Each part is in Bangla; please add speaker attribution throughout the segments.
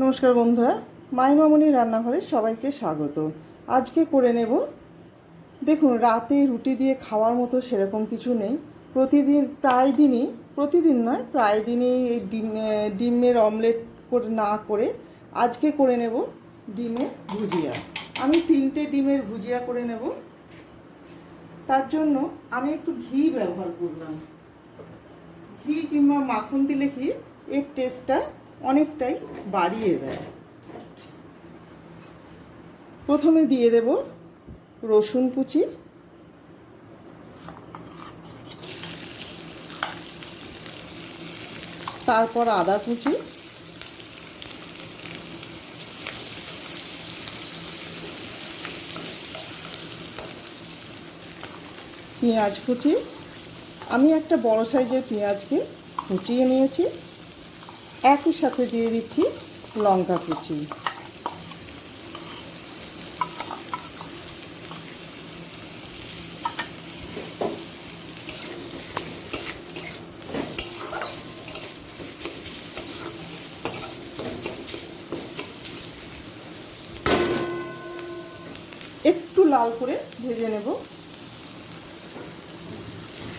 Speaker 1: নমস্কার বন্ধুরা মাই মামনি রান্নাঘরে সবাইকে স্বাগত। আজকে করে নেব, দেখুন, রাতে রুটি দিয়ে খাওয়ার মতো সেরকম কিছু নেই। প্রতিদিন, প্রায় দিনই, প্রতিদিন নয়, প্রায় দিনই এই ডিম ডিমের অমলেট করে না করে আজকে করে নেব ডিমের ভুজিয়া। আমি তিনটে ডিমের ভুজিয়া করে নেব। তার জন্য আমি একটু ঘি ব্যবহার করলাম। ঘি কিংবা মাখন দিলে কি এর টেস্টটা অনেকটাই বাড়িয়ে দেয়। প্রথমে দিয়ে দেব রসুন কুচি। তারপর আদা কুচি। পেঁয়াজ কুচি। আমি একটা বড় সাইজের পেঁয়াজকে কুচিয়ে নিয়েছি। একই সাথে দিয়ে দিচ্ছি লঙ্কা কুচি। একটু লাল করে ভেজে নেব।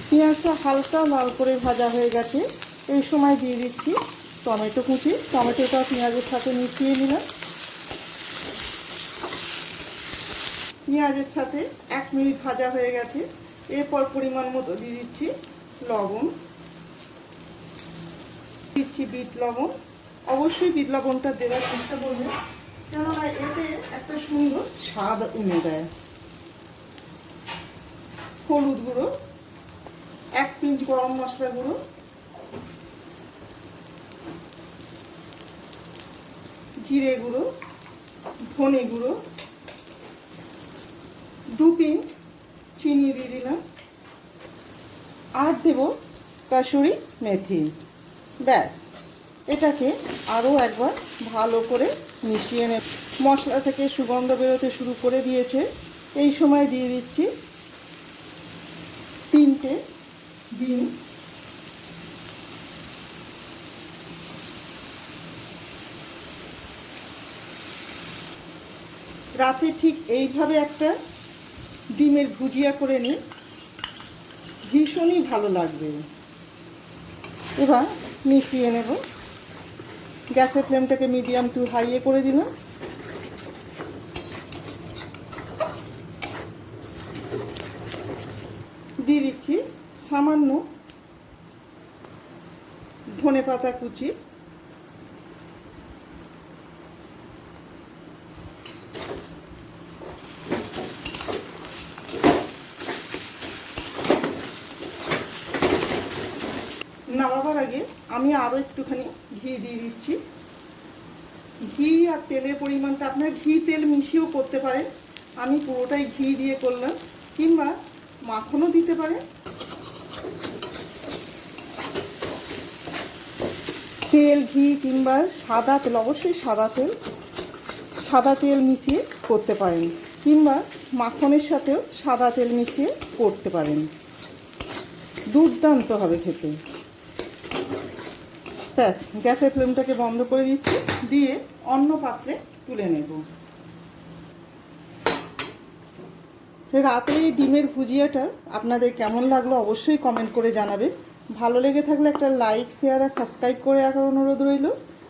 Speaker 1: পেঁয়াজটা হালকা লাল করে ভাজা হয়ে গেছে। এই সময় দিয়ে দিচ্ছি টমেটো কুচি, টমেটোটা পেঁয়াজের সাথে মিশিয়ে নিলাম। পেঁয়াজের সাথে এক মিনিট ভাজা হয়ে গেছে। এরপর পরিমাণ মতো দিয়ে দিচ্ছি লবণ। দিচ্ছি বিট লবণ। অবশ্যই বিট লবণটা দেওয়ার চেষ্টা করবেন। কেননা এতে একটা সুন্দর স্বাদ এনে দেয়। হলুদ গুঁড়ো, এক পিঞ্চ গরম মশলা গুঁড়ো জিরে গুঁড়ো, ধনে গুঁড়ো, দু পিঞ্চ চিনি দিয়ে দিলাম, আর দেব কাসুরি মেথি। ব্যাস, এটাকে আরও একবার ভালো করে মিশিয়ে নে মশলা থেকে সুগন্ধ বেরোতে শুরু করে দিয়েছে। এই সময় দিয়ে দিচ্ছি তিনটে ডিম। রাতে ঠিক এইভাবে একটা ডিমের ভুজিয়া করে নিই। ভীষণই ভালো লাগবে। এবার মিশিয়ে নেব। গ্যাসের ফ্লেমটাকে মিডিয়াম টু হাইয়ে করে দিলাম। দিয়ে দিচ্ছি সামান্য ধনে পাতা কুচি। নামাবার আগে আমি আরও একটুখানি ঘি দিয়ে দিচ্ছি। ঘি আর তেলের পরিমাণটা আপনার ঘি তেল মিশিয়েও করতে পারেন। আমি পুরোটাই ঘি দিয়ে করলাম। কিংবা মাখনও দিতে পারে তেল, ঘি কিংবা সাদা তেল, অবশ্যই সাদা তেল। সাদা তেল মিশিয়ে করতে পারেন কিংবা মাখনের সাথেও সাদা তেল মিশিয়ে করতে পারেন। দুর্দান্ত হবে খেতে। ব্যাস, গ্যাসের ফ্লেমটাকে বন্ধ করে দিচ্ছি, দিয়ে অন্য পাত্রে তুলে নেব। রাতে ডিমের ভুজিয়াটা আপনাদের কেমন লাগল অবশ্যই কমেন্ট করে জানাবেন। ভালো লেগে থাকলে একটা লাইক, শেয়ার আর সাবস্ক্রাইব করে রাখার অনুরোধ রইল।